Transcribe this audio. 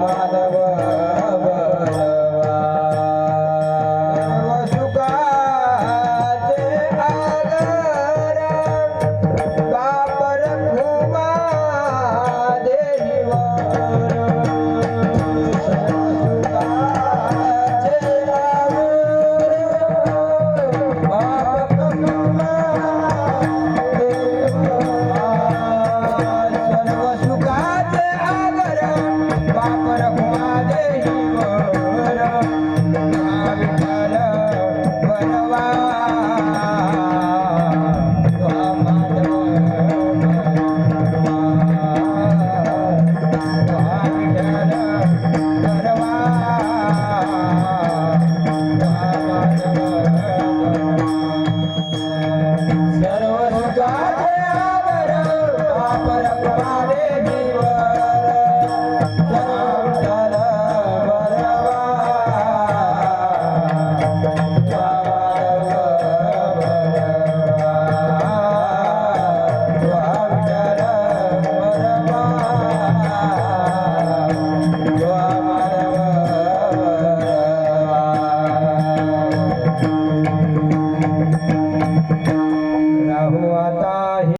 ಮಾಧವ सर्व सुखाचे आगर वापर